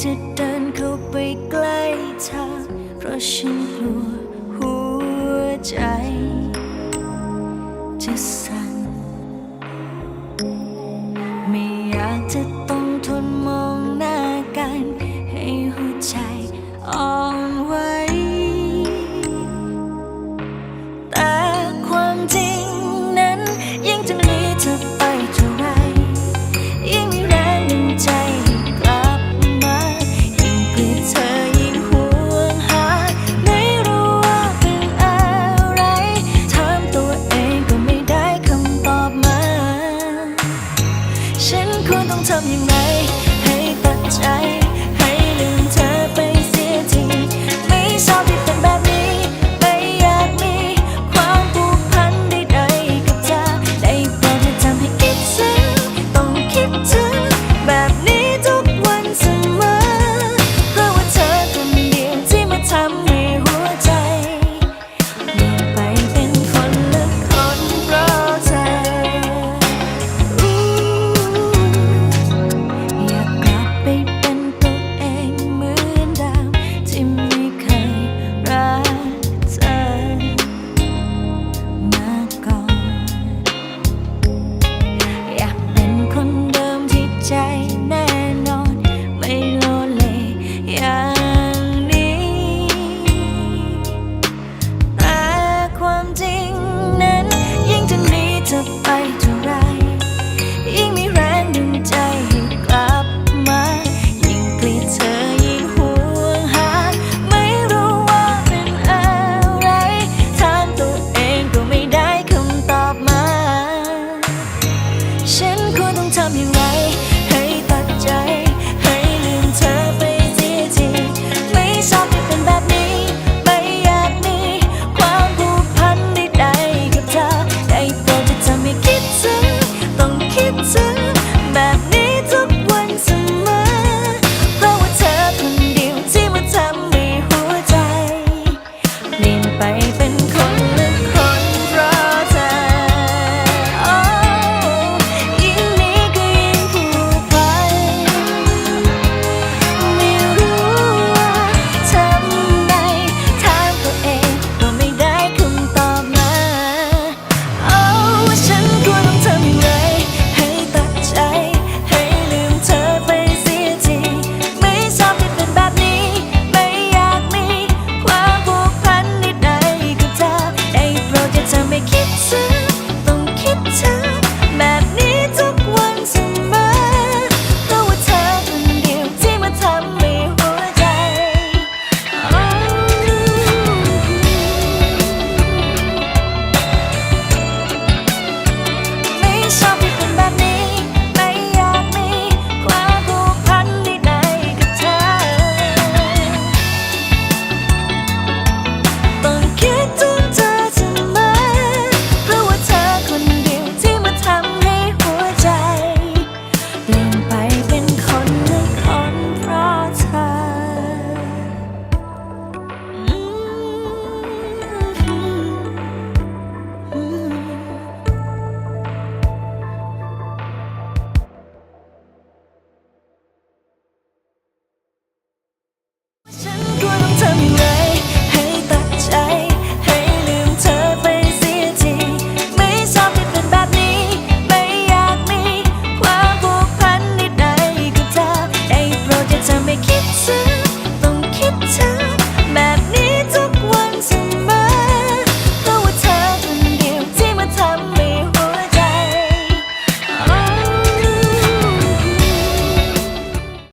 จะเดินเขาไปใกล้เธอเพราะฉันกลัวหัวใจ จะสั่นไม่อยากจะต้องทนมองหน้ากัน ให้หัวใจอ่อ